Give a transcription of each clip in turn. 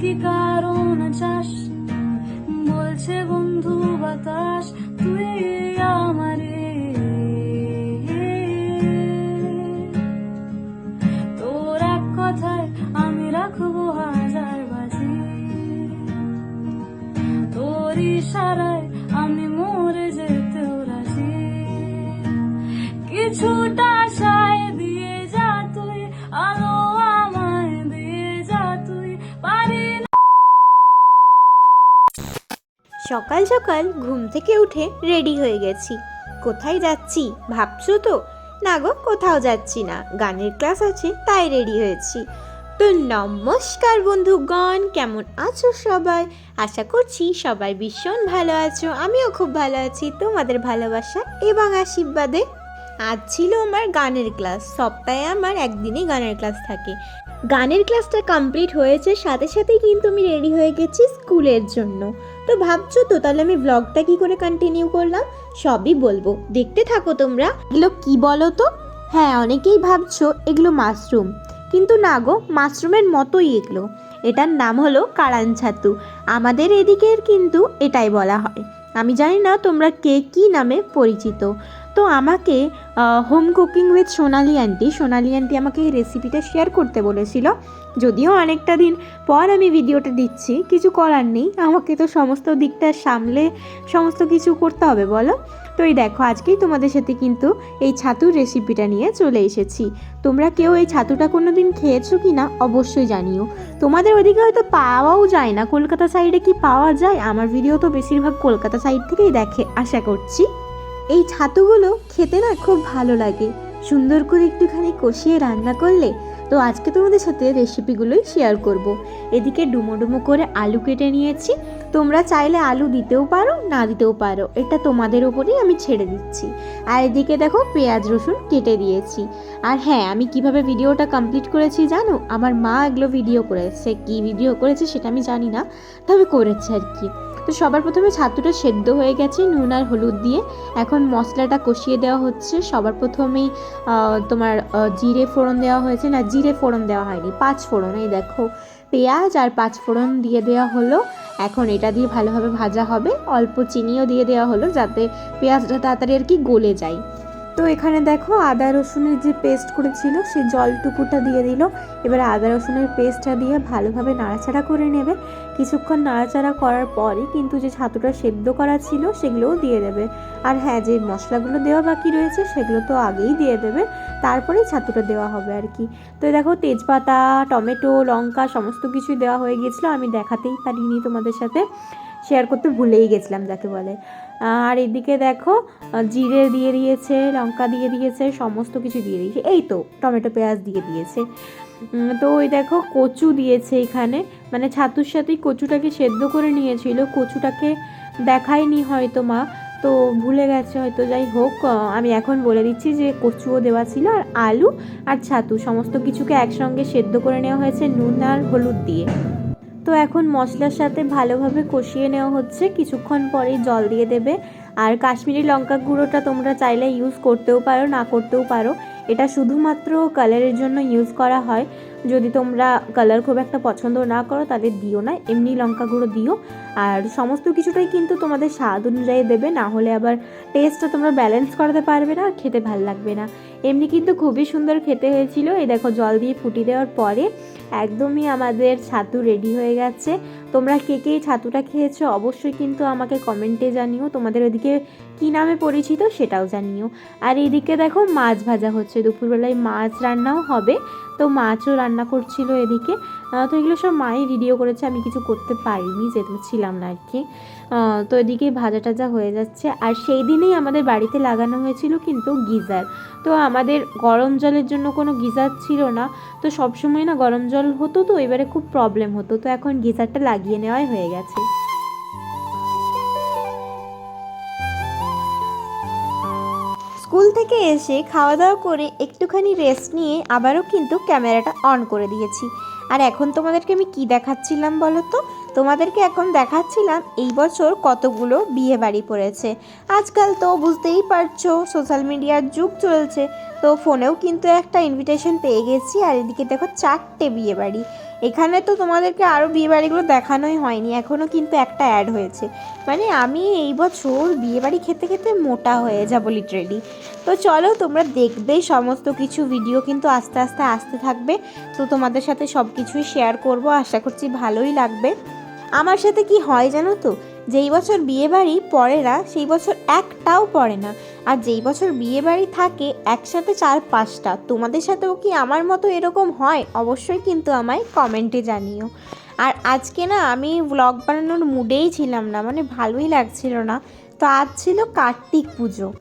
কি কারণ চাস বলছে বন্ধু বাতাস, তুই আমারে। তোর এক কথায় আমি রাখব হাজার বাজি। তোর ইশারায় সকাল সকাল ঘুম থেকে উঠে রেডি হয়ে গেছি। কোথায় যাচ্ছি? ভাবছ তো? না গো, কোথাও যাচ্ছি না। গানের ক্লাস আছে, তাই রেডি হয়েছি। তো নমস্কার বন্ধুগণ, কেমন আছো সবাই? আশা করছি সবাই ভীষণ ভালো আছো। আমিও খুব ভালো আছি। তোমাদের ভালোবাসা এবং আশীর্বাদে। আজ ছিল আমার গানের ক্লাস। সপ্তাহে আমার একদিনই গানের ক্লাস থাকে। গানের ক্লাসটা কমপ্লিট হয়েছে, সাথে সাথেই কিন্তু আমি রেডি হয়ে গেছি স্কুলের জন্য। তো ভাবছ তো, তাহলে আমি ব্লগটা কি করে কন্টিনিউ করলাম? সবই বলব। দেখতে থাকো তোমরা। এগুলো কি বলো তো? হ্যাঁ অনেকেই ভাবছ এগুলো মাশরুম। কিন্তু না গো, মাশরুমের মতোই এগুলো। এটার নাম হলো কারান ছাতু। আমাদের এদিকের কিন্তু এটাই বলা হয়। আমি জানি না তোমরা কে কী নামে পরিচিত। তো আমাকে home cooking with Sonali aunty Sonali aunty আমাকে এই রেসিপিটা শেয়ার করতে বলেছিল। যদিও অনেকটা দিন পর আমি ভিডিওটা দিচ্ছি, কিছু করার নেই, আমাকে তো সমস্ত দিকটা সামলে সমস্ত কিছু করতে হবে, বলো? তো এই দেখো, আজকেই তোমাদের সাথে কিন্তু এই ছাতুর রেসিপিটা নিয়ে চলে এসেছি। তোমরা কেউ এই ছাতুটা কোনো দিন খেয়েছো কি না, অবশ্যই জানিও। তোমাদের ওদিকে হয়তো পাওয়াও যায় না, কলকাতা সাইডে কি পাওয়া যায়? আমার ভিডিও তো বেশিরভাগ কলকাতা সাইড থেকেই দেখে, আশা করছি। এই ছাতুগুলো খেতে না খুব ভালো লাগে। সুন্দর করে একটুখানি কষিয়ে রান্না করলে তো আজকে তোমাদের সাথে রেসিপিগুলোই শেয়ার করব। এদিকে ডুমো ডুমো করে আলু কেটে নিয়েছি। তোমরা চাইলে আলু দিতেও পারো, না দিতেও পারো। এটা তোমাদের ওপরেই আমি ছেড়ে দিচ্ছি। আর এদিকে দেখো পেঁয়াজ, রসুন কেটে দিয়েছি। আর হ্যাঁ আমি কীভাবে ভিডিওটা কমপ্লিট করেছি জানো? আমার মা এগুলো ভিডিও করেছে। কি ভিডিও করেছে সেটা আমি জানি না, তবে করেছে আর কি। তো সবার প্রথমে ছাতুটা সেদ্ধ হয়ে গেছে, নুন আর হলুদ দিয়ে। এখন মশলাটা কষিয়ে দেওয়া হচ্ছে। সবার প্রথমেই তোমার জিরে ফোড়ন দেওয়া হয়েছে। না, জিরে ফোড়ন দেওয়া হয়নি, পাঁচ ফোড়ন। এই দেখো, পেঁয়াজ আর পাঁচ ফোড়ন দিয়ে দেওয়া হলো। এখন এটা দিয়ে ভালোভাবে ভাজা হবে। অল্প চিনিও দিয়ে দেওয়া হলো যাতে পেঁয়াজটা তাড়াতাড়ি আর কি গলে যায়। তো এখানে দেখো আদা রসুনের যে পেস্ট করেছিল সেই জলটুকুটা দিয়ে দিল। এবার আদা রসুনের পেস্টটা দিয়ে ভালোভাবে নাড়াচাড়া করে নেবে। কিছুক্ষণ নাড়াচাড়া করার পরই কিন্তু যে ছাতুটা সেদ্ধ করা ছিল, সেগুলোও দিয়ে দেবে। আর হ্যাঁ যে মশলাগুলো দেওয়া বাকি রয়েছে, সেগুলো তো আগেই দিয়ে দেবে। তারপরেই ছাতুটা দেওয়া হবে আর কি। তো দেখো তেজপাতা, টমেটো, লঙ্কা, সমস্ত কিছুই দেওয়া হয়ে গিয়েছিল। আমি দেখাতেই পারিনি তোমাদের সাথে। শেয়ার করতে ভুলেই গেছিলাম, যাকে বলে। আর এদিকে দেখো জিরে দিয়ে দিয়েছে, লঙ্কা দিয়ে দিয়েছে, সমস্ত কিছু দিয়ে দিয়েছে। এই তো, টমেটো পেঁয়াজ দিয়ে দিয়েছে। তো ওই দেখো, কচু দিয়েছে এখানে। মানে ছাতুর সাথেই কচুটাকে সেদ্ধ করে নিয়েছিল। কচুটাকে দেখায়নি হয়তো মা, তো ভুলে গেছে হয়তো। যাই হোক আমি এখন বলে দিচ্ছি যে কচুও দেওয়া ছিল, আর আলু আর ছাতু, সমস্ত কিছুকে একসঙ্গে সেদ্ধ করে নেওয়া হয়েছে নুন আর হলুদ দিয়ে। তো এখন মশলার সাথে ভালোভাবে কষিয়ে নেওয়া হচ্ছে। কিছুক্ষণ পরেই জল দিয়ে দেবে। আর কাশ্মীরি লঙ্কা গুঁড়োটা তোমরা চাইলে ইউজ করতেও পারো, না করতেও পারো। এটা শুধুমাত্র কালারের জন্য ইউজ করা হয়। যদি তোমরা কালার খুব একটা পছন্দ না করো, তাহলে দিও না। এমনি লঙ্কা গুঁড়ো দিও। আর সমস্ত কিছুটাই কিন্তু তোমাদের স্বাদ অনুযায়ী দেবে, না হলে আবার টেস্টটা তোমরা ব্যালেন্স করাতে পারবে না খেতে ভালো লাগবে না। এমনি কিন্তু খুবই সুন্দর খেতে হয়েছিল। এই দেখো, জল দিয়ে ফুটিয়ে দেওয়ার পরে একদমই আমাদের ছাতু রেডি হয়ে গেছে। তোমরা কে কে ছাতুটা খেয়েছো, অবশ্যই কিন্তু আমাকে কমেন্টে জানিও। তোমাদের ওদিকে কী নামে পরিচিত সেটাও জানিও। আর এদিকে দেখো মাছ ভাজা হচ্ছে। দুপুরবেলায় মাছ রান্নাও হবে। তো মাছও রান্না করছিল এদিকে। তো এগুলো সব মাই ভিডিও করেছে। আমি কিছু করতে পারিনি, যেহেতু ছিলাম না আর কি তো এদিকে ভাজা টাজা হয়ে যাচ্ছে। আর সেই দিনেই আমাদের বাড়িতে লাগানো হয়েছিল কিন্তু গিজার। তো আমাদের গরম জলের জন্য কোনো গিজার ছিল না। তো সবসময় না গরম জল হতো তো, এবারে খুব প্রবলেম হতো। তো এখন গিজারটা লাগিয়ে নেওয়াই হয়ে গেছে। স্কুল থেকে এসে খাওয়া দাওয়া করে একটুখানি রেস্ট নিয়ে আবারও কিন্তু ক্যামেরাটা অন করে দিয়েছি। আর এখন তোমাদেরকে আমি কি দেখাচ্ছিলাম বলো তো তোমাদেরকে এখন দেখাচ্ছিলাম এই বছর কতগুলো বিয়ে বাড়ি পড়েছে। আজকাল তো বুঝতেই পারছ সোশ্যাল মিডিয়ার যুগ চলছে। তো ফোনেও কিন্তু একটা ইনভিটেশন পেয়ে গেছি, আর এদিকে দেখো চারটে বিয়ে বাড়ি। এখানে তো তোমাদেরকে আরও বিয়েবাড়িগুলো দেখানোই হয়নি এখনও কিন্তু একটা অ্যাড হয়েছে। মানে আমি এই বছর বিয়েবাড়ি খেতে খেতে মোটা হয়ে যাব লিটারেলি তো চলো তোমরা দেখবে সমস্ত কিছু ভিডিও কিন্তু আস্তে আস্তে আসতে থাকবে। তো তোমাদের সাথে সব কিছুই শেয়ার করব, আশা করছি ভালোই লাগবে। আমার সাথে কি হয় জানো তো? যেই বছর বিয়ে বাড়ি পড়ে না, সেই বছর একটাও পড়ে না। আর যেই বছর বিয়ে বাড়ি থাকে, একসাথে চার পাঁচটা। তোমাদের সাথেও কি আমার মতো এরকম হয়? অবশ্যই কিন্তু আমায় কমেন্টে জানিও। আর আজকে না, আমি ব্লগ বানানোর মুডেই ছিলাম না মানে ভালোই লাগছিল না। তো আজ ছিল কার্তিক পুজো।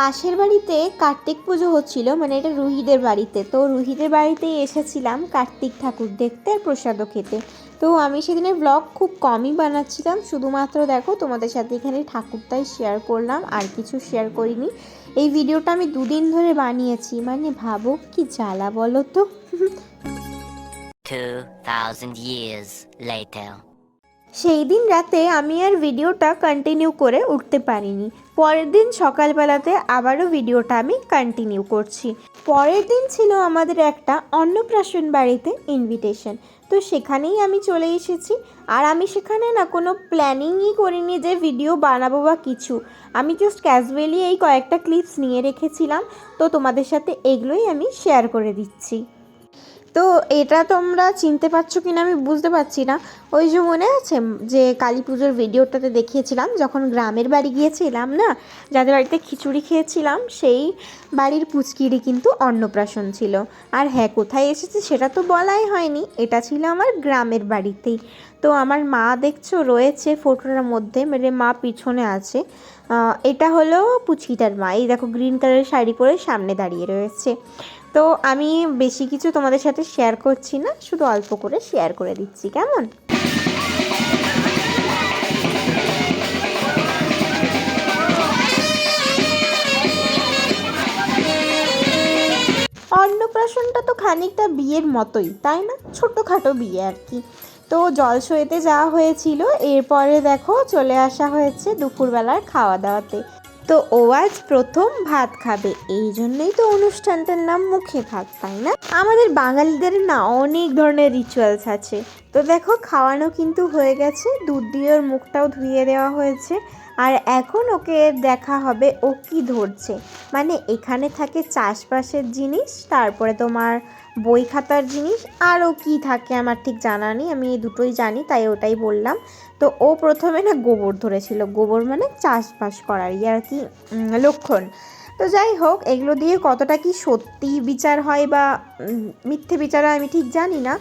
পাশের বাড়িতে কার্তিক পুজো হচ্ছিল মানে এটা রুহিদের বাড়িতে। তো রুহিদের বাড়িতেই এসেছিলাম কার্তিক ঠাকুর দেখতে আর প্রসাদও খেতে। তো আমি সেদিনের ব্লগ খুব কমই বানাচ্ছিলাম শুধুমাত্র দেখো তোমাদের সাথে এখানে ঠাকুরটাই শেয়ার করলাম আর কিছু শেয়ার করিনি। এই ভিডিওটা আমি দুদিন ধরে বানিয়েছি মানে ভাবো কি জ্বালা বলো তো। 2,000 years later. সেই দিন রাতে আমি আর ভিডিওটা কন্টিনিউ করে উঠতে পারিনি। পরের দিন সকালবেলাতে আবারও ভিডিওটা আমি কন্টিনিউ করছি। পরের দিন ছিল আমাদের একটা অন্নপ্রাশন বাড়িতে ইনভিটেশন তো সেখানেই আমি চলে এসেছি। আর আমি সেখানে না কোনো প্ল্যানিংই করিনি যে ভিডিও বানাবো বা কিছু। আমি জাস্ট ক্যাজুয়ালি এই কয়েকটা ক্লিপস নিয়ে রেখেছিলাম। তো তোমাদের সাথে এগুলোই আমি শেয়ার করে দিচ্ছি। তো এটা তোমরা চিনতে পারছ কিনা আমি বুঝতে পারছি না। ওই যে মনে আছে যে কালী পুজোর ভিডিওটাতে দেখিয়েছিলাম, যখন গ্রামের বাড়ি গিয়েছিলাম না, যাদের বাড়িতে খিচুড়ি খেয়েছিলাম, সেই বাড়ির পুচকিরি কিন্তু অন্নপ্রাশন ছিল। আর হ্যাঁ কোথায় এসেছে সেটা তো বলাই হয়নি, এটা ছিল আমার গ্রামের বাড়িতেই। তো আমার মা দেখছ রয়েছে ফটোটার মধ্যে মানে মা পিছনে আছে। এটা হলো পুচকিটার মা, এই দেখো গ্রিন কালারের শাড়ি পরে সামনে দাঁড়িয়ে রয়েছে। তো আমি বেশি কিছু তোমাদের সাথে শেয়ার করছি না, শুধু অল্প করে শেয়ার করে দিচ্ছি, কেমন? অন্নপ্রাশনটা তো খানিকটা বিয়ের মতোই, তাই না? ছোটোখাটো বিয়ে আর কি। তো জলসইতে যাওয়া হয়েছিল, এরপরে দেখো চলে আসা হয়েছে দুপুরবেলার খাওয়া দাওয়াতে তো ও আজ প্রথম ভাত খাবে। এই জন্যই তো অনুষ্ঠানটার নাম মুখে ভাত, তাই না? আমাদের বাঙালিদের না অনেক ধরনের রিচুয়ালস আছে। তো দেখো, খাওয়ানো কিন্তু হয়ে গেছে। দুধ দিয়ে ওর মুখটাও ধুয়ে দেওয়া হয়েছে। আর এখন ওকে দেখা হবে ও কি ধরছে। মানে এখানে থাকে চাষবাসের জিনিস, তারপরে তোমার বই খাতার জিনিস, আরও কি থাকে আমার ঠিক জানা নেই, আমি এই দুটোই জানি, তাই ওটাই বললাম। তো ও প্রথমে না গোবর ধরেছিল, গোবর মানে চাষবাস করারই আর কি লক্ষণ। তো যাই হোক, এগুলো দিয়ে কতটা কি সত্যি বিচার হয় বা মিথ্যে বিচার আমি ঠিক জানি না,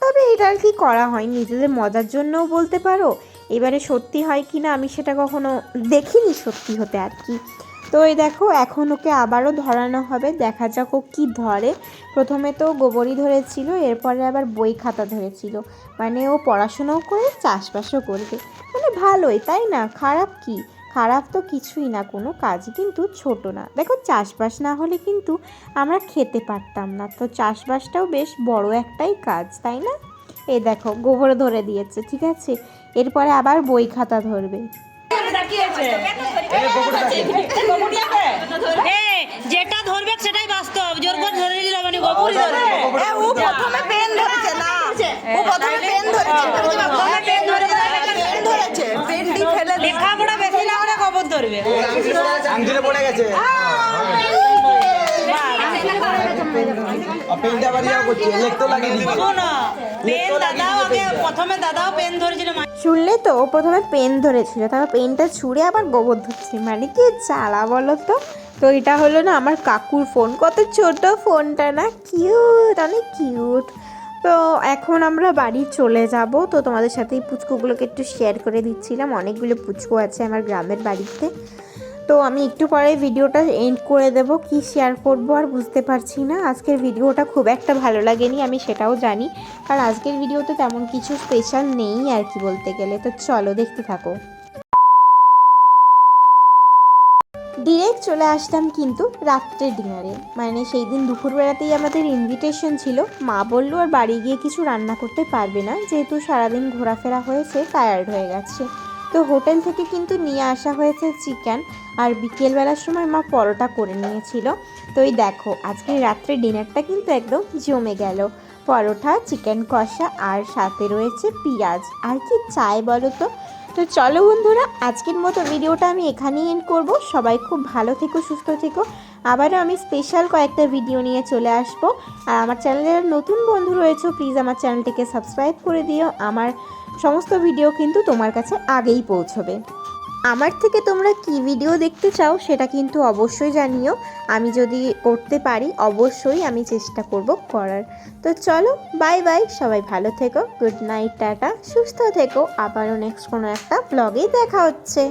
তবে এটা আর কি করা হয়, নিজেদের মজার জন্যও বলতে পারো, এবারে সত্যি হয় কি না আমি সেটা কখনো দেখিনি সত্যি হতে আর কি। তো এই দেখো এখন ওকে আবারও ধরানো হবে। দেখা যাক ও কী ধরে। প্রথমে তো গোবরই ধরেছিল এরপরে আবার বই খাতা ধরেছিল। মানে ও পড়াশোনাও করে চাষবাসও করবে। মানে ভালোই তাই না? খারাপ কি? খারাপ তো কিছুই না কোনো কাজ কিন্তু ছোট না। দেখো চাষবাস না হলে কিন্তু আমরা খেতে পারতাম না। তো চাষবাসটাও বেশ বড় একটাই কাজ তাই না? এই দেখো গোবর ধরে দিয়েছে ঠিক আছে? এরপরে আবার বই খাতা ধরবে। এ, যেটা ধরবে সেটাই বাস্তব। জোর করে ধরে দিলে মানে গোপুরি ধরবে। ও প্রথমে পেন ধরেছে না। ও প্রথমে পেন ধরেছে প্রথমে পেন ধরেছে পেন ধরেছে। পেনটি ফেলে লেখাপড়া বেশি না হলে গোবর ধরবে। আঙ্গুলে পড়ে গেছে। পেনটা করছে শোনো পেন দাদাও আগে প্রথমে দাদাও পেন ধরেছিল শুনলে তো প্রথমে পেন ধরেছিল, তারপর পেনটা ছুঁড়ে আবার গোবর ধরছে। মানে কি চালা বলো তো? তো এটা হলো না আমার কাকুর ফোন। কত ছোট ফোনটা না? কিউট, অনেক কিউট। তো এখন আমরা বাড়ি চলে যাব। তো তোমাদের সাথে এই পুচকুগুলোকে একটু শেয়ার করে দিচ্ছিলাম। অনেকগুলো পুচকু আছে আমার গ্রামের বাড়িতে। তো আমি একটু পরে ভিডিওটা এন্ড করে দেব। কি শেয়ার করব আর বুঝতে পারছি না। আজকের ভিডিওটা খুব একটা ভালো লাগেনি, আমি সেটাও জানি। কারণ আজকের ভিডিওতে তেমন কিছু স্পেশাল নেই আর কি বলতে গেলে। তো চলো দেখতে থাকো। ডিরেক্ট চলে আসতাম কিন্তু রাত্রের ডিনারে মানে সেই দিন দুপুরবেলাতেই আমাদের ইনভিটেশন ছিল। মা বলল, আর বাড়ি গিয়ে কিছু রান্না করতে পারবে না। যেহেতু সারাদিন ঘোরাফেরা হয়েছে টায়ার্ড হয়ে গেছে। তো হোটেল থেকে কিন্তু নিয়ে আসা হয়েছে চিকেন আর বিকেলবেলার সময় মা পরোটা করে নিয়েছিল। তো এই দেখো, আজকে রাত্রে ডিনারটা কিন্তু একদম জমে গেল। পরোটা, চিকেন কষা আর সাথে রয়েছে পেঁয়াজ। আর কি চাই বলো তো? তো চলো বন্ধুরা, আজকের মতো ভিডিওটা আমি এখানেই এন্ড করব। সবাই খুব ভালো থেকো, সুস্থ থেকো। আবারও আমি স্পেশাল কয়েকটা ভিডিও নিয়ে চলে আসব। আর আমার চ্যানেলের নতুন বন্ধু রয়েছে প্লিজ আমার চ্যানেলটিকে সাবস্ক্রাইব করে দিও। আমার সমস্ত ভিডিও কিন্তু তোমার কাছে আগেই পৌঁছবে। আমার থেকে তোমরা কি ভিডিও দেখতে চাও সেটা কিন্তু অবশ্যই জানিও। আমি যদি করতে পারি, অবশ্যই আমি চেষ্টা করব করার। তো চলো বাই বাই সবাই ভালো থেকো গুড নাইট টাটা, সুস্থ থেকো। আবারও নেক্সট কোনো একটা ব্লগেই দেখা হচ্ছে।